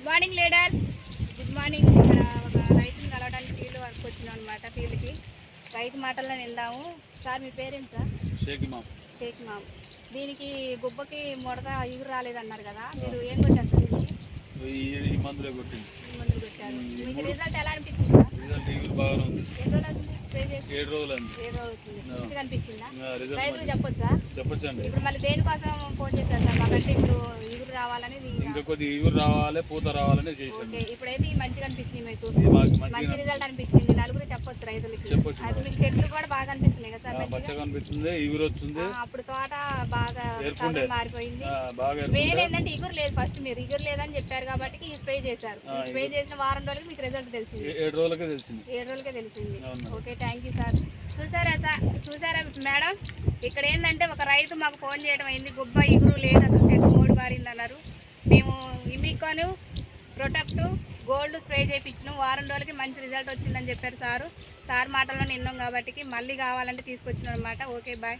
Good morning leaders good morning ఇక్కడ ఒక రైతుని కలవడానికి ఫీల్డ్ వర్క్ వచ్చినాం అనమాట ఫీల్డ్కి. రైతు మాటల్లో నిందాము. సార్ మీ పేరేంటి సార్? షేక్ ఇమాం షేక్ మామ్ దీనికి గుబ్బకి ముడత ఇగురు రాలేదన్నారు కదా మీరు ఏం కొట్టారు ఈ ఈ మందులే కొట్టింది. ఈ మందులు కొట్టారు. మీకు రిజల్ట్ ఎలా అనిపించింది సార్? రిజల్ట్ ఇగురు బాగానే ఉంది. ఎన్ని రోజులు ఏడు రోజులు మంచిగా అనిపించిందా? రైతులు చెప్పొచ్చా? చెప్పొచ్చండి. ఇప్పుడు మళ్ళీ దేనికోసం ఫోన్ చేశారు సార్? మాకంటే ఇప్పుడు ఇగురు రావాలని ఇది- ఇంకా. కొద్ది రావాలి పూత రావాలని ఓకే ఇప్పుడైతే మంచిగా అనిపించింది మీకు. మంచి రిజల్ట్ అనిపించింది. నలుగురు చెప్పొచ్చు రైతులకి. చెప్పొచ్చు అది మీకు చెట్లు కూడా బాగా అనిపిస్తున్నాయి కదా సార్ పచ్చగా అనిపిస్తుంది ఇగురు వచ్చింది అప్పుడు తోట బాగా మారిపోయింది. మెయిన్. ఏంటంటే ఇగురు లేదు ఫస్ట్ మీరు. ఇగురు లేదని చెప్పారు కాబట్టి ఈ స్ప్రే చేశారు. స్ప్రే చేసిన వారం రోజులకి మీకు రిజల్ట్ తెలిసింది. ఏడు రోజులకే తెలిసింది. ఏడు రోజులకే తెలిసింది. ఓకే థ్యాంక్ యూ సార్ చూసారా సార్? చూసారా మేడం? ఇక్కడ ఏంటంటే ఒక రైతు మాకు ఫోన్ చేయడం అయింది గుబ్బ ఇగురు లేదు అసలు చెట్టు మోడి పారింది అన్నారు మేము ఇమికాను ప్రొటెక్ట్ గోల్డ్ స్ప్రే చేయించినాం వారం రోజులకి మంచి రిజల్ట్ వచ్చిందని చెప్పారు సారు. సార్ మాటల్లో నిన్నాం కాబట్టి మళ్ళీ కావాలంటే తీసుకొచ్చినాం అనమాట ఓకే బాయ్